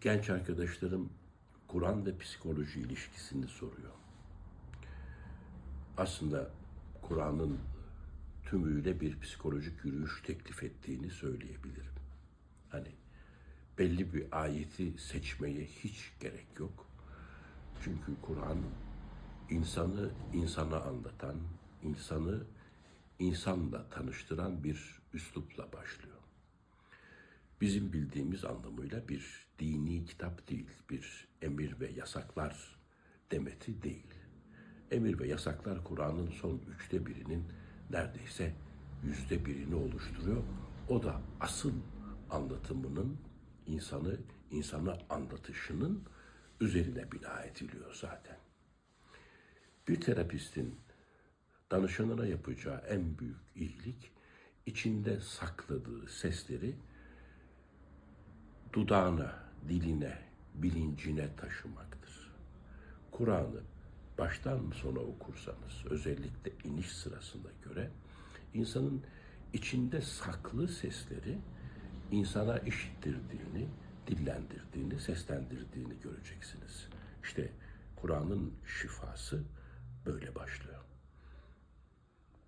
genç arkadaşlarım Kur'an ve psikoloji ilişkisini soruyor. Aslında Kur'an'ın tümüyle bir psikolojik yürüyüş teklif ettiğini söyleyebilirim. Hani belli bir ayeti seçmeye hiç gerek yok. Çünkü Kur'an insanı insana anlatan, insanı insanla tanıştıran bir üslupla başlıyor. Bizim bildiğimiz anlamıyla bir dini kitap değil, bir emir ve yasaklar demeti değil. Emir ve yasaklar Kur'an'ın son üçte birinin neredeyse yüzde birini oluşturuyor. O da asıl anlatımının insanı insana anlatışının üzerine bina ediliyor zaten. Bir terapistin danışanına yapacağı en büyük iyilik içinde sakladığı sesleri dudağına, diline, bilincine taşımaktır. Kur'an'ı baştan sona okursanız, özellikle iniş sırasında göre insanın içinde saklı sesleri insana işittirdiğini, dillendirdiğini, seslendirdiğini göreceksiniz. İşte Kur'an'ın şifası böyle başlıyor.